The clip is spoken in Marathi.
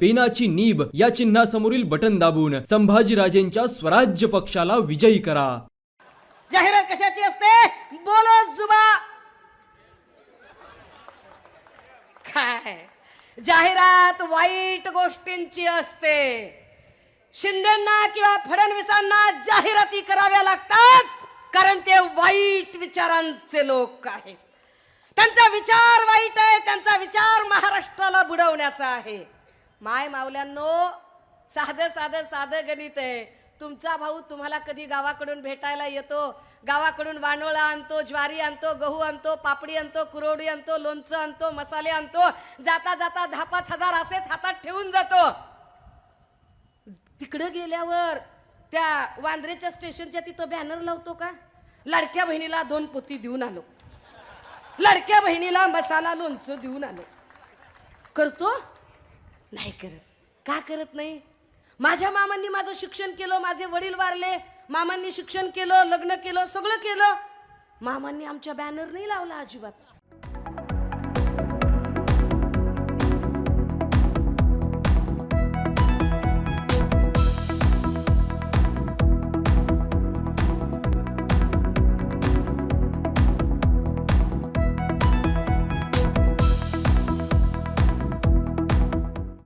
पेनाची नीब या चिन्हासमोरील बटन दाबून संभाजीराजेंच्या स्वराज्य पक्षाला विजयी करा. जाहिरात कशाची असते? बोलो जुबा. काय? जाहिरात वाईट गोष्टींची असते. शिंदेना किंवा फडणवीसांना जाहिराती कराव्या लागतात कारण ते वाईट विचारांचे लोक आहेत. त्यांचा विचार वाईट आहे त्यांचा विचार महाराष्ट्राला बुडवण्याचा आहे. माय मावल्यांनो साधं साधं साधं गणित आहे. तुमचा भाऊ तुम्हाला कधी गावाकडून भेटायला येतो? गावाकडून वानोळा आणतो ज्वारी आणतो गहू आणतो पापडी आणतो कुरवडी आणतो लोणचं आणतो मसाले आणतो. जाता जाता दहा पाच हजार असेच हातात ठेवून जातो. तिकडं गेल्यावर त्या वांद्रेच्या स्टेशनच्या तिथं बॅनर लावतो का? लाडक्या बहिणीला दोन पोती देऊन आलो. लाडक्या बहिणीला मसाला लोणचं देऊन आलो. करतो? नाही करत. का करत नाही? माझ्या मामांनी माझं शिक्षण केलं माझे वडील वारले मामांनी शिक्षण केलं लग्न केलं सगळं केलं. मामांनी आमच्या बॅनर नाही लावला अजिबात.